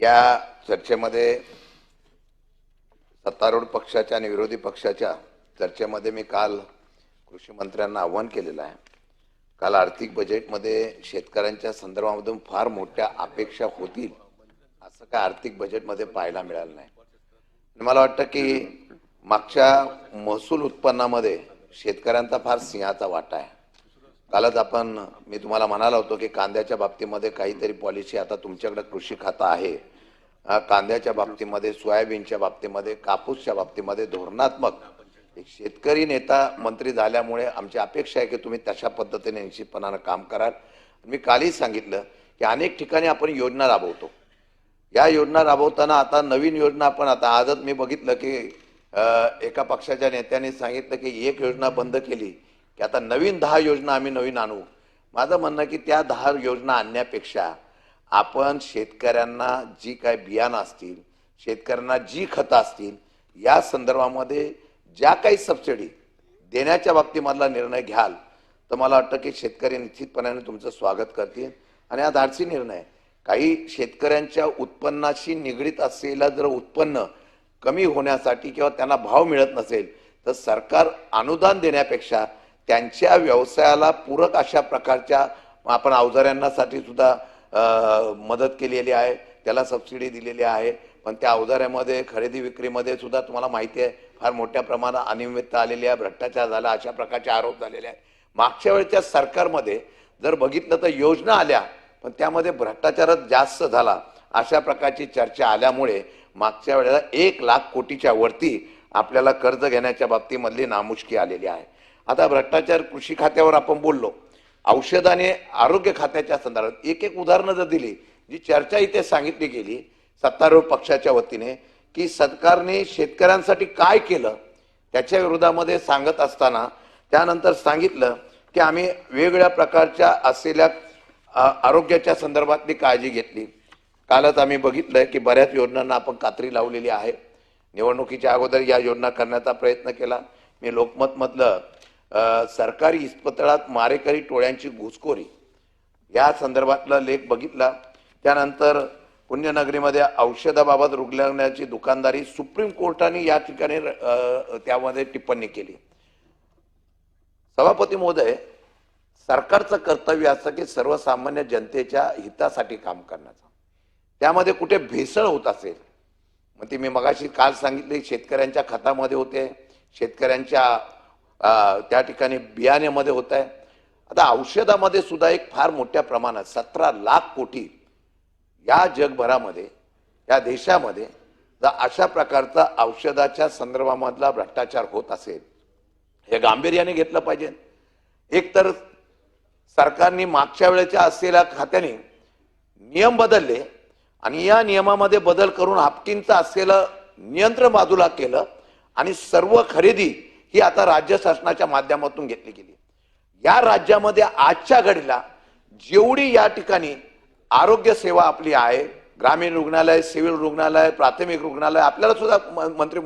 या चर्चेमध्ये सत्तारूढ पक्षाच्या आणि विरोधी पक्षाच्या चर्चेमध्ये मी काल कृषी मंत्र्यांना आव्हान केलेलं आहे. काल आर्थिक बजेटमध्ये शेतकऱ्यांच्या संदर्भामधून फार मोठ्या अपेक्षा होतील असं काय आर्थिक बजेटमध्ये पाहायला मिळालं नाही. मला वाटतं की मागच्या महसूल उत्पन्नामध्ये शेतकऱ्यांचा फार सिंहाचा वाटा आहे. कालच आपण मी तुम्हाला म्हणाला होतो की कांद्याच्या बाबतीमध्ये काहीतरी पॉलिसी आता तुमच्याकडे कृषी खातं आहे. कांद्याच्या बाबतीमध्ये सोयाबीनच्या बाबतीमध्ये कापूसच्या बाबतीमध्ये धोरणात्मक. एक शेतकरी नेता मंत्री झाल्यामुळे आमची अपेक्षा आहे की तुम्ही तशा पद्धतीने निश्चितपणानं काम कराल. मी कालही सांगितलं की अनेक ठिकाणी आपण योजना राबवतो. या योजना राबवताना आता नवीन योजना आपण आता आजच मी बघितलं की एका पक्षाच्या नेत्याने सांगितलं की एक योजना बंद केली की आता नवीन दहा योजना आम्ही नवीन आणू. माझं म्हणणं की त्या दहा योजना आणण्यापेक्षा आपण शेतकऱ्यांना जी काय बियाणं असतील शेतकऱ्यांना जी खतं असतील या संदर्भामध्ये ज्या काही सबसिडी देण्याच्या बाबतीमधला निर्णय घ्याल तर मला वाटतं की शेतकरी निश्चितपणाने तुमचं स्वागत करतील. आणि हा धाडसी निर्णय काही शेतकऱ्यांच्या उत्पन्नाशी निगडीत असलेलं जर उत्पन्न कमी होण्यासाठी किंवा त्यांना भाव मिळत नसेल तर सरकार अनुदान देण्यापेक्षा त्यांच्या व्यवसायाला पूरक अशा प्रकारच्या आपण अवजाऱ्यांसाठी सुद्धा मदत केलेली आहे. त्याला सबसिडी दिलेली आहे. पण त्या अवजाऱ्यामध्ये खरेदी विक्रीमध्ये सुद्धा तुम्हाला माहिती आहे फार मोठ्या प्रमाणात अनियमितता आलेली आहे भ्रष्टाचार झाला अशा प्रकारचे आरोप झालेले आहेत. मागच्या वेळच्या सरकारमध्ये जर बघितलं तर योजना आल्या पण त्यामध्ये भ्रष्टाचारच जास्त झाला अशा प्रकारची चर्चा आल्यामुळे मागच्या वेळेला एक लाख कोटीच्या वरती आपल्याला कर्ज घेण्याच्या बाबतीमधली नामुष्की आलेली आहे. आता भ्रष्टाचार कृषी खात्यावर आपण बोललो. औषध आणि आरोग्य खात्याच्या संदर्भात एक एक उदाहरणं जर दिली जी चर्चा इथे सांगितली गेली सत्तारूढ पक्षाच्या वतीने की सरकारने शेतकऱ्यांसाठी काय केलं त्याच्या विरोधामध्ये सांगत असताना त्यानंतर सांगितलं की आम्ही वेगवेगळ्या प्रकारच्या असलेल्या आरोग्याच्या संदर्भातली काळजी घेतली. कालच आम्ही बघितलं की बऱ्याच योजनांना आपण कात्री लावलेली आहे. निवडणुकीच्या अगोदर या योजना करण्याचा प्रयत्न केला. मी लोकमतमधलं सरकारी इस्पितळात मारेकरी टोळ्यांची घुसखोरी. या संदर्भातला लेख बघितला. त्यानंतर पुण्यनगरीमध्ये औषधाबाबत रुग्णालयाची दुकानदारी सुप्रीम कोर्टाने या ठिकाणी त्यामध्ये टिप्पणी केली. सभापती महोदय सरकारचं कर्तव्य असं की सर्वसामान्य जनतेच्या हितासाठी काम करण्याचं. त्यामध्ये कुठे भेसळ होत असेल मग ती मी मगाशी काल सांगितली शेतकऱ्यांच्या खतामध्ये होते शेतकऱ्यांच्या त्या ठिकाणी बियाण्यामध्ये होत आहे आता औषधामध्ये सुद्धा एक फार मोठ्या प्रमाणात सतरा लाख कोटी या जगभरामध्ये या देशामध्ये जर अशा प्रकारचा औषधाच्या संदर्भामधला भ्रष्टाचार होत असेल हे गांभीर्याने घेतलं पाहिजे. एक तर सरकारने मागच्या वेळेच्या असलेल्या खात्याने नियम बदलले आणि या नियमामध्ये बदल करून हापटींचं असलेलं नियंत्रण बाजूला केलं आणि सर्व खरेदी ही आता राज्य शासनाच्या माध्यमातून घेतली गेली. या राज्यामध्ये आजच्या घडीला जेवढी या ठिकाणी आरोग्य सेवा आपली आहे ग्रामीण रुग्णालय सिव्हिल रुग्णालय प्राथमिक रुग्णालय आपल्याला सुद्धा म- मंत्री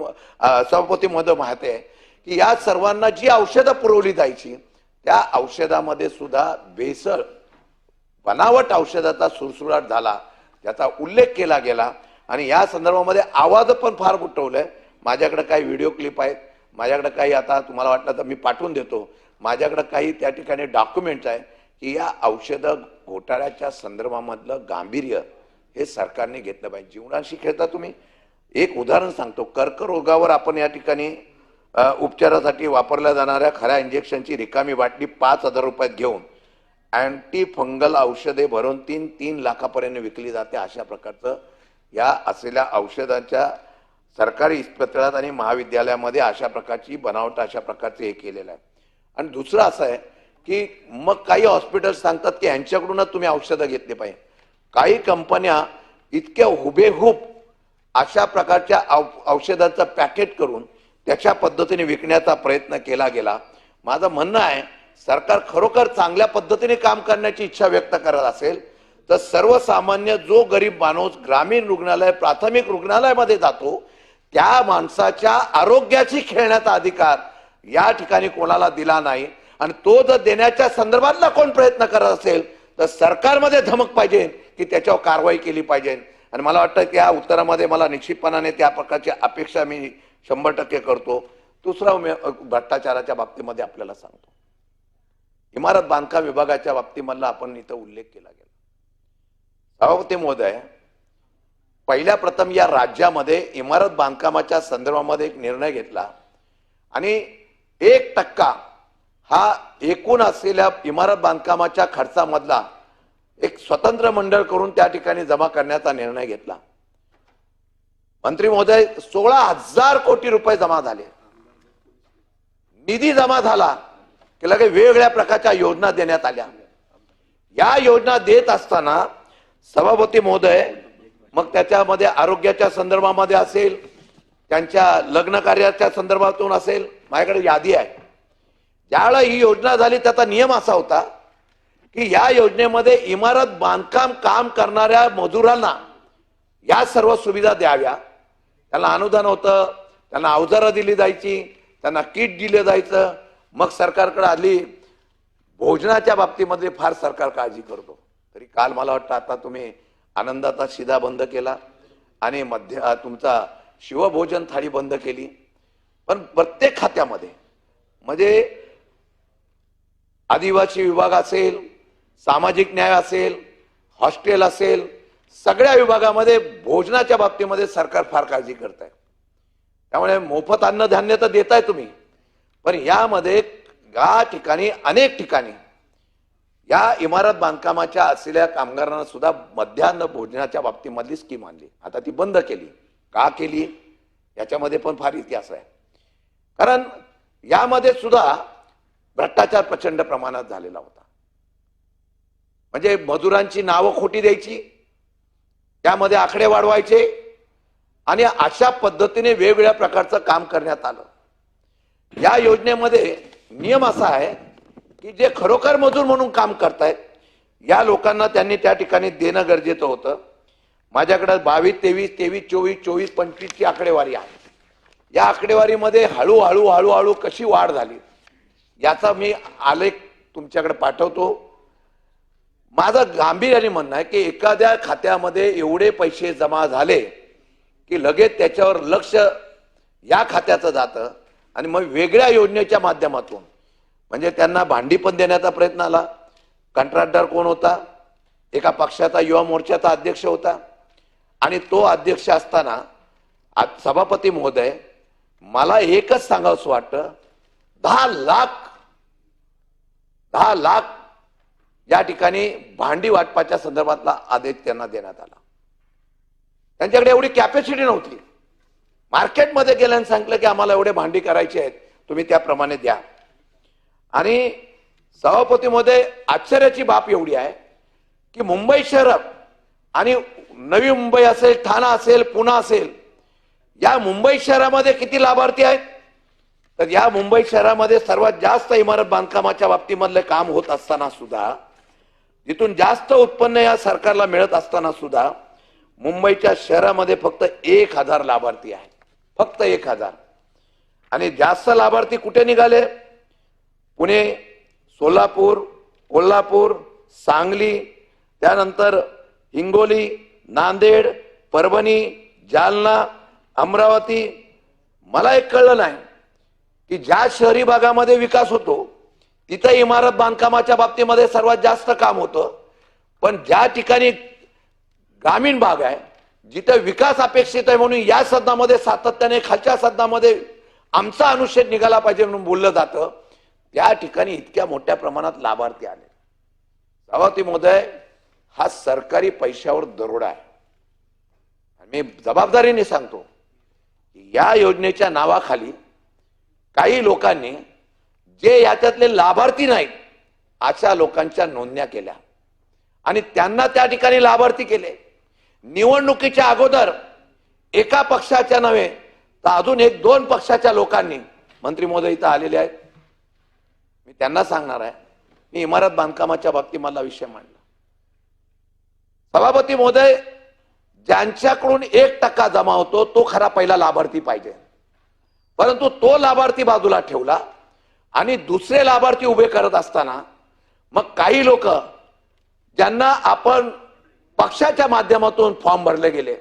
सभापती महोदय माहिती आहे की या सर्वांना जी औषधं पुरवली जायची त्या औषधामध्ये सुद्धा भेसळ बनावट औषधाचा सुरसुराट झाला त्याचा उल्लेख केला गेला. आणि या संदर्भामध्ये आवाज पण फार उठवलंय माझ्याकडे काही व्हिडिओ क्लिप आहेत. माझ्याकडं काही आता तुम्हाला वाटलं तर मी पाठवून देतो. माझ्याकडं काही त्या ठिकाणी डॉक्युमेंट्स आहे की या औषधं घोटाळ्याच्या संदर्भामधलं गांभीर्य हे सरकारने घेतलं पाहिजे. जीवनाशी खेळता तुम्ही. एक उदाहरण सांगतो. कर्करोगावर आपण या ठिकाणी उपचारासाठी वापरल्या जाणाऱ्या खऱ्या इंजेक्शनची रिकामी बाटली पाच हजार रुपयात घेऊन अँटी फंगल औषधे भरून तीन तीन लाखापर्यंत विकली जाते अशा प्रकारचं या असलेल्या औषधांच्या सरकारी इस्पितळात आणि महाविद्यालयामध्ये अशा प्रकारची बनावट अशा प्रकारचे हे केलेलं आहे. आणि दुसरं असं आहे की मग काही हॉस्पिटल सांगतात की यांच्याकडूनच तुम्ही औषधं घेतली पाहिजे. काही कंपन्या इतक्या हुबेहूब अशा प्रकारच्या औ- औषधांचं पॅकेट करून त्याच्या पद्धतीने विकण्याचा प्रयत्न केला गेला. माझं म्हणणं आहे सरकार खरोखर चांगल्या पद्धतीने काम करण्याची इच्छा व्यक्त करत असेल तर सर्वसामान्य जो गरीब माणूस ग्रामीण रुग्णालय प्राथमिक रुग्णालयामध्ये जातो त्या माणसाच्या आरोग्याशी खेळण्याचा अधिकार या ठिकाणी कोणाला दिला नाही. आणि तो जर देण्याच्या संदर्भातला कोण प्रयत्न करत असेल तर सरकारमध्ये धमक पाहिजे की त्याच्यावर कारवाई केली पाहिजे. आणि मला वाटतं की या उत्तरामध्ये मला निश्चितपणाने त्या प्रकारची अपेक्षा मी शंभर टक्के करतो. दुसरा उमे भ्रष्टाचाराच्या बाबतीमध्ये आपल्याला सांगतो. इमारत बांधकाम विभागाच्या बाबतीमधला आपण इथं उल्लेख केला गेला. सभापती महोदय पहिल्या प्रथम या राज्यामध्ये इमारत बांधकामाच्या संदर्भामध्ये एक निर्णय घेतला. आणि एक टक्का हा एकूण असलेल्या इमारत बांधकामाच्या खर्चामधला एक स्वतंत्र मंडळ करून त्या ठिकाणी जमा करण्याचा निर्णय घेतला. मंत्री महोदय सोळा हजार कोटी रुपये जमा झाले. निधी जमा झाला की लगे वेगवेगळ्या प्रकारच्या योजना देण्यात आल्या. या योजना देत असताना सभापती महोदय मग त्याच्यामध्ये आरोग्याच्या संदर्भामध्ये असेल त्यांच्या लग्न कार्याच्या संदर्भातून असेल माझ्याकडे यादी आहे. ज्यावेळेला ही योजना झाली त्याचा नियम असा होता की या योजनेमध्ये इमारत बांधकाम काम करणाऱ्या मजुरांना या सर्व सुविधा द्याव्या. त्यांना अनुदान होतं त्यांना अवजारं दिली जायची त्यांना किट दिलं जायचं. मग सरकारकडे आली भोजनाच्या बाबतीमध्ये फार सरकार काळजी करतो. तरी काल मला वाटतं आता तुम्ही आनंदाचा शिधा बंद केला आणि मध्य तुमचा शिवभोजन थाळी बंद केली. पण प्रत्येक खात्यामध्ये म्हणजे आदिवासी विभाग असेल सामाजिक न्याय असेल हॉस्टेल असेल सगळ्या विभागामध्ये भोजनाच्या बाबतीमध्ये सरकार फार काळजी करत आहे त्यामुळे मोफत अन्नधान्य तर देताय तुम्ही पण यामध्ये या ठिकाणी अनेक ठिकाणी या इमारत बांधकामाच्या असलेल्या कामगारांना सुद्धा मध्यान्ह भोजनाच्या बाबतीमधली स्कीम आणली. आता ती बंद केली. का केली? याच्यामध्ये पण फार इतिहास आहे. कारण यामध्ये सुद्धा भ्रष्टाचार प्रचंड प्रमाणात झालेला होता. म्हणजे मजुरांची नावं खोटी द्यायची त्यामध्ये आकडे वाढवायचे आणि अशा पद्धतीने वेगवेगळ्या प्रकारचं काम करण्यात आलं. या योजनेमध्ये नियम असा आहे की जे खरोखर मजूर म्हणून काम करतायत या लोकांना त्यांनी त्या ठिकाणी देणं गरजेचं होतं. माझ्याकडे बावीस तेवीस तेवीस चोवीस चोवीस पंचवीसची आकडेवारी आहे. या आकडेवारीमध्ये हळूहळू हळूहळू कशी वाढ झाली याचा मी आलेख तुमच्याकडे पाठवतो. माझं गांभीर्याने म्हणणं आहे की एखाद्या खात्यामध्ये एवढे पैसे जमा झाले की लगेच त्याच्यावर लक्ष या खात्याचं जातं आणि मग वेगळ्या योजनेच्या माध्यमातून म्हणजे त्यांना भांडी पण देण्याचा प्रयत्न आला. कंत्राटदार कोण होता? एका पक्षाचा युवा मोर्चाचा अध्यक्ष होता. आणि तो अध्यक्ष असताना सभापती महोदय मला एकच सांगावंसं वाटतं दहा लाख दहा लाख या ठिकाणी भांडी वाटपाच्या संदर्भातला आदेश त्यांना देण्यात आला. त्यांच्याकडे एवढी कॅपॅसिटी नव्हती. मार्केटमध्ये गेल्याने सांगितलं की आम्हाला एवढे भांडी करायचे आहेत तुम्ही त्याप्रमाणे द्या. आणि सभापतीमध्ये आश्चर्याची बाब एवढी आहे की मुंबई शहर आणि नवी मुंबई असेल ठाणा असेल पुणा असेल या मुंबई शहरामध्ये किती लाभार्थी आहेत? तर या मुंबई शहरामध्ये सर्वात जास्त इमारत बांधकामाच्या बाबतीमधलं काम होत असताना सुद्धा जिथून जास्त उत्पन्न या सरकारला मिळत असताना सुद्धा मुंबईच्या शहरामध्ये फक्त एक हजार लाभार्थी आहेत. फक्त एक हजार. आणि जास्त लाभार्थी कुठे निघाले? पुणे सोलापूर कोल्हापूर सांगली त्यानंतर हिंगोली नांदेड परभणी जालना अमरावती. मला एक कळलं नाही की ज्या शहरी भागामध्ये विकास होतो तिथं इमारत बांधकामाच्या बाबतीमध्ये सर्वात जास्त काम होतं. पण ज्या ठिकाणी ग्रामीण भाग आहे जिथे विकास अपेक्षित आहे म्हणून या सदनामध्ये सातत्याने खालच्या सदनामध्ये आमचा अनुच्छेद निघाला पाहिजे म्हणून बोललं जातं. त्या ठिकाणी इतक्या मोठ्या प्रमाणात लाभार्थी आले. सभापती महोदय हा सरकारी पैशावर दरोडा आहे. मी जबाबदारीने सांगतो की या योजनेच्या नावाखाली काही लोकांनी जे याच्यातले लाभार्थी नाहीत अशा लोकांच्या नोंदण्या केल्या. आणि त्यांना त्या ठिकाणी लाभार्थी केले. निवडणुकीच्या अगोदर एका पक्षाच्या नव्हे तर अजून एक दोन पक्षाच्या लोकांनी मंत्री महोदय इथं आलेले आहेत मी त्यांना सांगणार आहे मी इमारत बांधकामाच्या बाबतीत मला विषय मांडला. सभापती महोदय ज्यांच्याकडून एक टक्का जमा होतो तो खरा पहिला लाभार्थी पाहिजे. परंतु तो लाभार्थी बाजूला ठेवला आणि दुसरे लाभार्थी उभे करत असताना मग काही लोक ज्यांना आपण पक्षाच्या माध्यमातून फॉर्म भरले गेले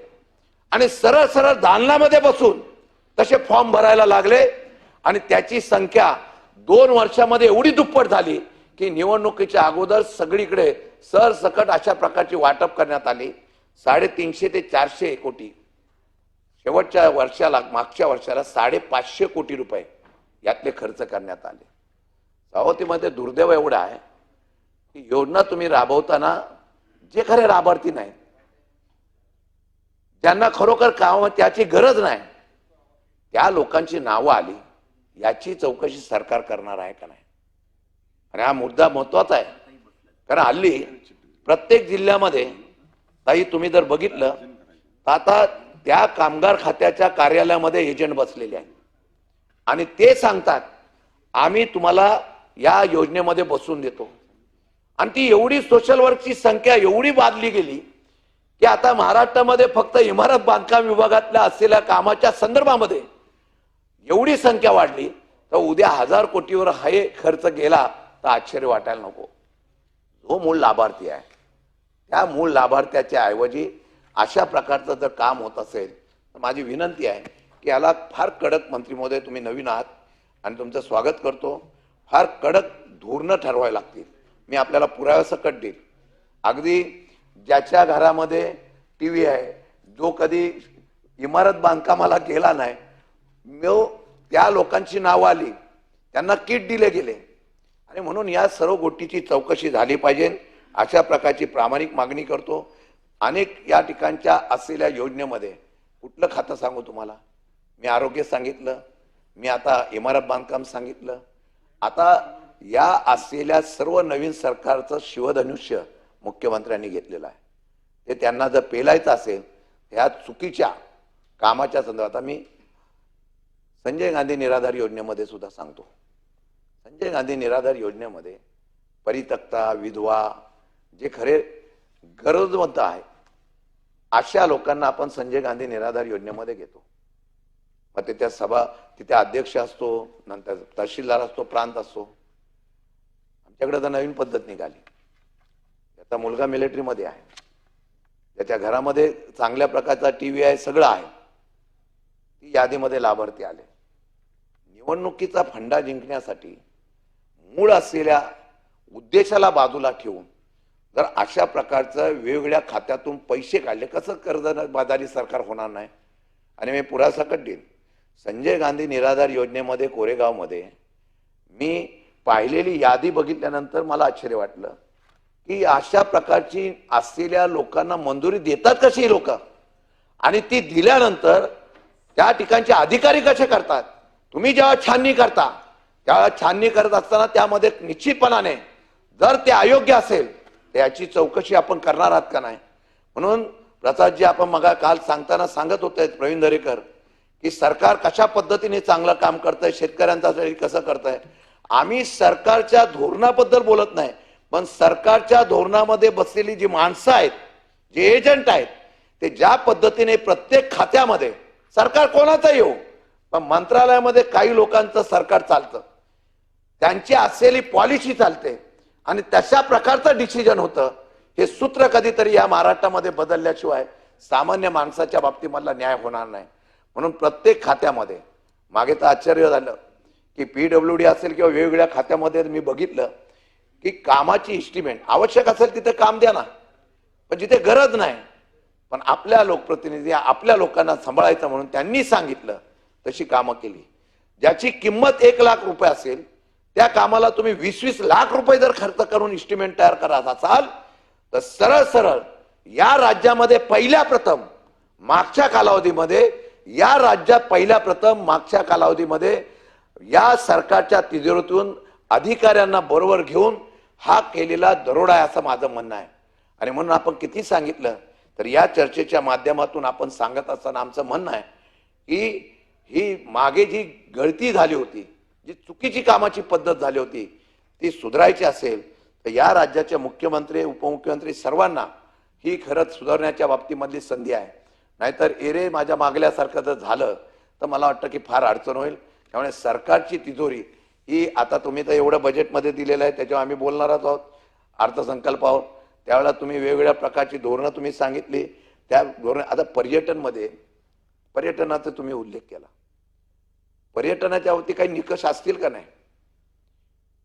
आणि सरळ सरळ दालनामध्ये बसून तसे फॉर्म भरायला लागले आणि त्याची संख्या दोन वर्षामध्ये एवढी दुप्पट झाली की निवडणुकीच्या अगोदर सगळीकडे सरसकट अशा प्रकारची वाटप करण्यात आली. साडेतीनशे ते चारशे कोटी. शेवटच्या वर्षाला मागच्या वर्षाला साडेपाचशे कोटी रुपये यातले खर्च करण्यात आले. सावतीमध्ये दुर्दैव एवढा आहे की योजना तुम्ही राबवताना जे खरे लाभार्थी नाही ज्यांना खरोखर काम त्याची गरज नाही. त्या लोकांची नावं आली. याची चौकशी सरकार करणार आहे का नाही? आणि हा मुद्दा महत्त्वाचा आहे. कारण हल्ली प्रत्येक जिल्ह्यामध्ये ताई तुम्ही जर बघितलं तर आता त्या कामगार खात्याच्या कार्यालयामध्ये एजंट बसलेले आहेत. आणि ते सांगतात आम्ही तुम्हाला या योजनेमध्ये बसून देतो. आणि ती एवढी सोशल वर्कची संख्या एवढी बांधली गेली की आता महाराष्ट्रामध्ये फक्त इमारत बांधकाम विभागातल्या असलेल्या कामाच्या संदर्भामध्ये एवढी संख्या वाढली तर उद्या हजार कोटीवर हे खर्च गेला तर आश्चर्य वाटायला नको. जो मूळ लाभार्थी आहे त्या मूळ लाभार्थ्याच्या ऐवजी अशा प्रकारचं जर काम होत असेल तर माझी विनंती आहे की याला फार कडक मंत्री महोदय तुम्ही नवीन आहात आणि तुमचं स्वागत करतो. फार कडक धोरणं ठरवावी लागतील. मी आपल्याला पुराव्यासकट देईल. अगदी ज्याच्या घरामध्ये टी व्ही आहे जो कधी इमारत बांधकामाला गेला नाही मिळो त्या लोकांची नावं आली. त्यांना किट दिले गेले. आणि म्हणून या सर्व गोष्टीची चौकशी झाली पाहिजे अशा प्रकारची प्रामाणिक मागणी करतो. अनेक या ठिकाणच्या असलेल्या योजनेमध्ये कुठलं खातं सांगू तुम्हाला? मी आरोग्य सांगितलं मी आता इमारत बांधकाम सांगितलं. आता या असलेल्या सर्व नवीन सरकारचं शिवधनुष्य मुख्यमंत्र्यांनी घेतलेलं आहे. ते त्यांना जर पेलायचं असेल ह्या चुकीच्या कामाच्या संदर्भात मी संजय गांधी निराधार योजनेमध्ये सुद्धा सांगतो. संजय गांधी निराधार योजनेमध्ये परितक्ता विधवा जे खरे गरजवंत आहे अशा लोकांना आपण संजय गांधी निराधार योजनेमध्ये घेतो. मग तिथे सभा तिथे अध्यक्ष असतो नंतर तहसीलदार असतो प्रांत असतो. आमच्याकडे तर नवीन पद्धत निघाली. त्याचा मुलगा मिलिटरीमध्ये आहे. त्याच्या घरामध्ये चांगल्या प्रकारचा टी व्ही आहे सगळं आहे. ती यादीमध्ये लाभार्थी आले. निवडणुकीचा फंडा जिंकण्यासाठी मूळ असलेल्या उद्देशाला बाजूला ठेवून जर अशा प्रकारचं वेगवेगळ्या खात्यातून पैसे काढले कसं कर्ज बाजारी सरकार होणार नाही? आणि मी पुरासकट देईन. संजय गांधी निराधार योजनेमध्ये कोरेगावमध्ये मी पाहिलेली यादी बघितल्यानंतर मला आश्चर्य वाटलं की अशा प्रकारची असलेल्या लोकांना मंजुरी देतात कशी लोक? आणि ती दिल्यानंतर त्या ठिकाणचे अधिकारी कसे करतात? तुम्ही जेव्हा छाननी करता त्यावेळेला छाननी करत असताना त्यामध्ये निश्चितपणाने जर ते अयोग्य असेल तर याची चौकशी आपण करणार आहात का नाही? म्हणून प्रसादजी आपण मगा काल सांगताना सांगत होते प्रवीण दरेकर की सरकार कशा पद्धतीने चांगलं काम करतंय शेतकऱ्यांसाठी कसं करतंय? आम्ही सरकारच्या धोरणाबद्दल बोलत नाही पण सरकारच्या धोरणामध्ये बसलेली जी माणसं आहेत जे एजंट आहेत ते ज्या पद्धतीने प्रत्येक खात्यामध्ये सरकार कोणाचं येऊ? मंत्रालयामध्ये काही लोकांचं सरकार चालतं. त्यांची असलेली पॉलिसी चालते. आणि तशा प्रकारचं डिसिजन होतं. हे सूत्र कधीतरी या महाराष्ट्रामध्ये बदलल्याशिवाय सामान्य माणसाच्या बाबतीमधला न्याय होणार नाही. म्हणून प्रत्येक खात्यामध्ये मागे तर आश्चर्य झालं की पी डब्ल्यू डी असेल किंवा वेगवेगळ्या खात्यामध्ये मी बघितलं की कामाची इस्टिमेट आवश्यक असेल तिथे काम द्या ना. पण जिथे गरज नाही. पण आपल्या लोकप्रतिनिधी आपल्या लोकांना सांभाळायचं म्हणून त्यांनी सांगितलं तशी कामं केली. ज्याची किंमत एक लाख रुपये असेल त्या कामाला तुम्ही वीस वीस लाख रुपये जर खर्च करून इस्टिमेट तयार करत असाल तर सरळ सरळ या राज्यामध्ये पहिल्या प्रथम मागच्या कालावधीमध्ये या राज्यात पहिल्या प्रथम मागच्या कालावधीमध्ये या सरकारच्या तिजोरीतून अधिकाऱ्यांना बरोबर घेऊन हा केलेला दरोडा आहे असं माझं म्हणणं आहे. आणि म्हणून आपण किती सांगितलं तर या चर्चेच्या माध्यमातून आपण सांगत असताना आमचं म्हणणं आहे की ही मागे जी गळती झाली होती जी चुकीची कामाची पद्धत झाली होती ती सुधारायची असेल तर या राज्याच्या मुख्यमंत्री उपमुख्यमंत्री सर्वांना ही खरंच सुधारण्याच्या बाबतीमधली संधी आहे. नाहीतर एरे माझ्या मागल्यासारखं जर झालं तर मला वाटतं की फार अडचण होईल. त्यामुळे सरकारची तिजोरी ही आता तुम्ही तर एवढं बजेटमध्ये दिलेलं आहे त्याच्यावर आम्ही बोलणार आहोत अर्थसंकल्पावर त्यावेळेला तुम्ही वेगवेगळ्या प्रकारची धोरणं तुम्ही सांगितली. त्या धोरण आता पर्यटनमध्ये पर्यटनाचा तुम्ही उल्लेख केला. पर्यटनाच्या वरती काही निकष असतील का नाही?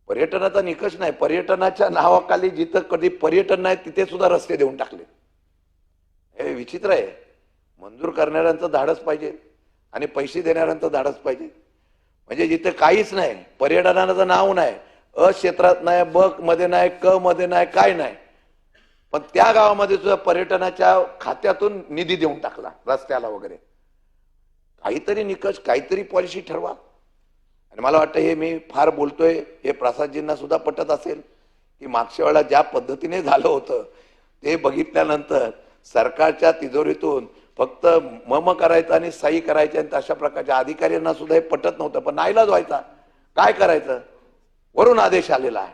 पर्यटनाचा निकष नाही. पर्यटनाच्या नावाखाली जिथं कधी पर्यटन नाही तिथे सुद्धा रस्ते देऊन टाकले. हे विचित्र आहे. मंजूर करणाऱ्यांचं धाडस पाहिजे आणि पैसे देणाऱ्यांचं धाडस पाहिजे. म्हणजे जिथे काहीच नाही पर्यटनाचं नाव नाही अ क्षेत्रात नाही ब मध्ये नाही क मध्ये नाही काय नाही. पण त्या गावामध्ये सुद्धा पर्यटनाच्या खात्यातून निधी देऊन टाकला रस्त्याला वगैरे. काहीतरी निकष काहीतरी पॉलिसी ठरवा. आणि मला वाटतं हे मी फार बोलतोय हे प्रसादजींना सुद्धा पटत असेल की मागच्या वेळेला ज्या पद्धतीने झालं होतं ते बघितल्यानंतर सरकारच्या तिजोरीतून फक्त मम करायचं आणि सही करायची आणि अशा प्रकारच्या अधिकाऱ्यांना सुद्धा हे पटत नव्हतं. पण नाईलाज व्हायचा. काय करायचं? वरून आदेश आलेला आहे.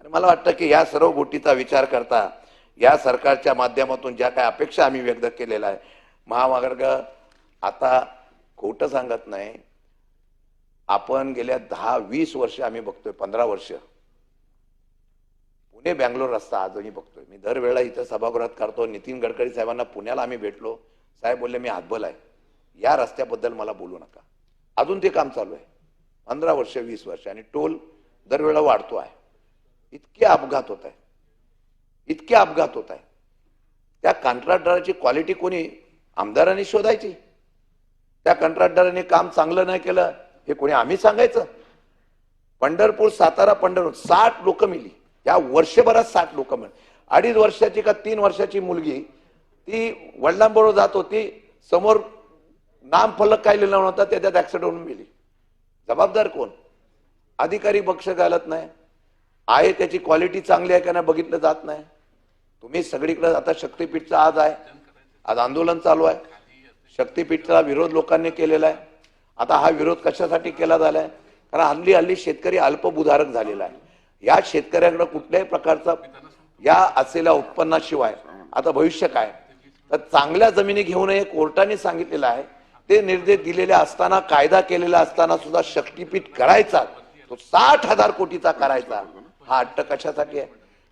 आणि मला वाटतं की या सर्व गोष्टीचा विचार करता या सरकारच्या माध्यमातून ज्या काही अपेक्षा आम्ही व्यक्त केलेल्या आहे महामार्ग आता खोटं सांगत नाही. आपण गेल्या दहा वीस वर्ष आम्ही बघतोय पंधरा वर्ष. पुणे बँगलोर रस्ता आजही बघतोय. मी दरवेळा इथं सभागृहात करतो. नितीन गडकरी साहेबांना पुण्याला आम्ही भेटलो. साहेब बोलले मी हातबल आहे. या रस्त्याबद्दल मला बोलू नका. अजून ते काम चालू आहे. पंधरा वर्ष वीस वर्ष आणि टोल दरवेळा वाढतो आहे. इतके अपघात होत आहे इतके अपघात होत आहे त्या कंत्राटदाराची क्वालिटी कोणी आमदारांनी शोधायची? त्या कंत्राटदाराने काम चांगलं नाही केलं हे कोणी आम्ही सांगायचं? पंढरपूर सातारा पंढरपूर साठ लोक मिली. या वर्षभरात साठ लोक मिळाली अडीच वर्षाची का तीन वर्षाची मुलगी ती वडिलांबरोबर जात होती समोर नाम फलक काय लिहिला नव्हता त्याच्यात ऍक्सिडेंट होऊन मिली जबाबदार कोण? अधिकारी बक्ष घालत नाही. आहे त्याची क्वालिटी चांगली आहे का नाही बघितलं जात नाही. तुम्ही सगळीकडे आता शक्तिपीठचं आज आहे. आज आंदोलन चालू आहे. शक्तीपीठचा विरोध लोकांनी केलेला आहे. आता हा विरोध कशासाठी केला झाला आहे कारण हल्ली हल्ली शेतकरी अल्पभूधारक झालेला आहे. या शेतकऱ्यांकडे कुठल्याही प्रकारचा या असलेल्या उत्पन्नाशिवाय आता भविष्य काय? तर चांगल्या जमिनी घेऊ नये कोर्टाने सांगितलेलं आहे. ते निर्देश दिलेले असताना कायदा केलेला असताना सुद्धा शक्तीपीठ करायचा तो साठ हजार कोटीचा करायचा. हा अट्ट कशासाठी आहे?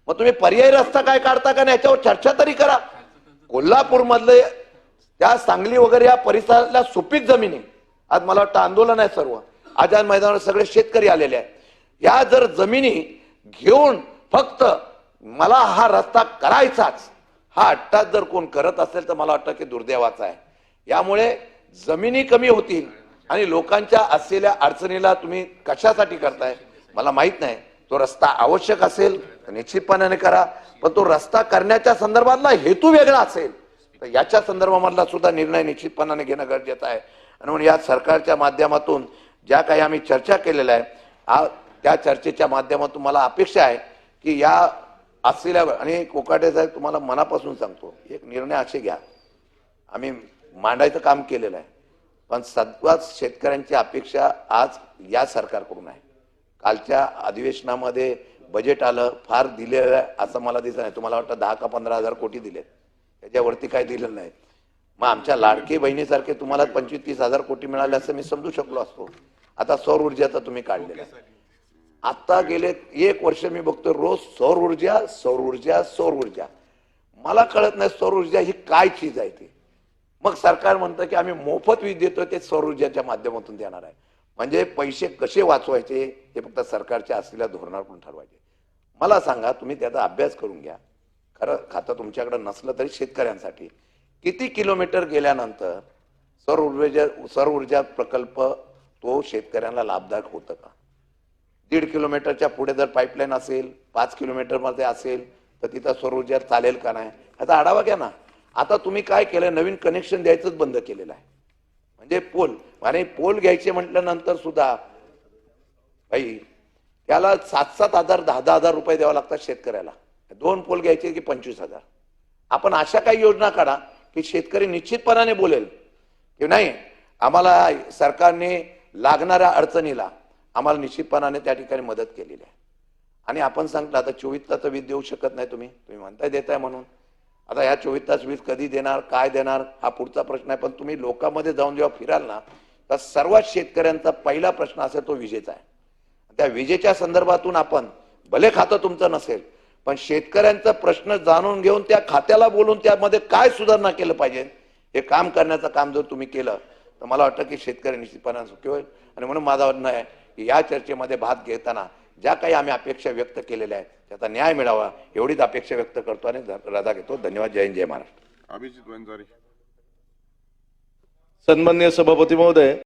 मग तुम्ही पर्यायी रस्ता काय काढता का नाही? याच्यावर चर्चा तरी करा. कोल्हापूरमधले त्या सांगली वगैरे या परिसरातल्या सुपीक जमिनी आज मला वाटतं आंदोलन आहे सर्व आझाद मैदानावर सगळे शेतकरी आलेले आहेत. या जर जमिनी घेऊन फक्त मला हा रस्ता करायचाच हा अट्टाच जर कोण करत असेल तर मला वाटतं की दुर्दैवाचा आहे. यामुळे जमिनी कमी होतील आणि लोकांच्या असलेल्या अडचणीला तुम्ही कशासाठी करताय मला माहीत नाही. तो रस्ता आवश्यक असेल निश्चितपणाने करा पण तो रस्ता करण्याच्या संदर्भातला हेतू वेगळा असेल. तर याच्या संदर्भामधला सुद्धा निर्णय निश्चितपणाने घेणं गरजेचं आहे. आणि म्हणून या सरकारच्या माध्यमातून ज्या काही आम्ही चर्चा केलेल्या आहे आ- त्या चर्चेच्या माध्यमातून मला अपेक्षा आहे की या असलेल्या आणि कोकाटे साहेब तुम्हाला मनापासून सांगतो एक निर्णय असे घ्या. आम्ही मांडायचं काम केलेलं आहे पण सर्वात शेतकऱ्यांची अपेक्षा आज या सरकारकडून आहे. कालच्या अधिवेशनामध्ये बजेट आलं फार दिलेलं आहे असं मला दिसत नाही. तुम्हाला वाटतं दहा का पंधरा हजार कोटी दिलेत. त्याच्यावरती काय दिलेलं नाही. मग आमच्या लाडकी बहिणीसारखे तुम्हाला पंचवीस तीस हजार कोटी मिळाले असं मी समजू शकलो असतो. आता सौर ऊर्जाचा तुम्ही काढलेला आता गेले एक वर्ष मी बघतो रोज सौर ऊर्जा सौर ऊर्जा सौर ऊर्जा. मला कळत नाही सौर ऊर्जा ही काय चीज आहे ती. मग सरकार म्हणतं की आम्ही मोफत वीज देतो ते सौर ऊर्जाच्या माध्यमातून देणार आहे. म्हणजे पैसे कसे वाचवायचे हे फक्त सरकारच्या असलेल्या धोरणाकडून ठरवायचे. मला सांगा तुम्ही त्याचा अभ्यास करून घ्या. खरं खातं तुमच्याकडे नसलं तरी शेतकऱ्यांसाठी. किती किलोमीटर गेल्यानंतर सौर ऊर्जा सौर ऊर्जा प्रकल्प तो शेतकऱ्यांना लाभदायक होतं का? दीड किलोमीटरच्या पुढे जर पाईपलाईन असेल पाच किलोमीटरमध्ये असेल तर तिथं सौर ऊर्जा चालेल का नाही? ह्याचा आढावा घ्या ना. आता तुम्ही काय केलं? नवीन कनेक्शन द्यायचंच बंद केलेलं आहे. म्हणजे पोल आणि पोल घ्यायचे म्हटल्यानंतर सुद्धा भाई त्याला सात सात हजार दहा दहा हजार रुपये द्यावा लागतात शेतकऱ्याला. दोन पोल घ्यायचे की पंचवीस हजार. आपण अशा काही योजना काढा की शेतकरी निश्चितपणाने बोलेल की नाही आम्हाला सरकारने लागणाऱ्या अडचणीला आम्हाला निश्चितपणाने त्या ठिकाणी मदत केलेली आहे. आणि आपण सांगतो आता चोवीस तास वीज देऊ शकत नाही तुम्ही. तुम्ही म्हणताय देताय म्हणून. आता ह्या चोवीस तास वीज कधी देणार काय देणार हा पुढचा प्रश्न आहे. पण तुम्ही लोकांमध्ये जाऊन जेव्हा फिराल ना तर सर्वात शेतकऱ्यांचा पहिला प्रश्न असेल तो विजेचा आहे. त्या विजेच्या संदर्भातून आपण भले खातं तुमचं नसेल पण शेतकऱ्यांचा प्रश्न जाणून घेऊन त्या खात्याला बोलून त्यामध्ये काय सुधारणा केलं पाहिजे हे काम करण्याचं काम जर तुम्ही केलं तर मला वाटतं की शेतकरी निश्चितपणे सुखी होईल. आणि म्हणून माझं म्हणणं आहे की या चर्चेमध्ये भाग घेताना ज्या काही आम्ही अपेक्षा व्यक्त केलेल्या आहेत त्याचा न्याय मिळावा एवढीच अपेक्षा व्यक्त करतो आणि रजा घेतो. धन्यवाद. जय हिंद जय महाराष्ट्र. अभिजित वंजारी. सन्मान्य सभापती महोदय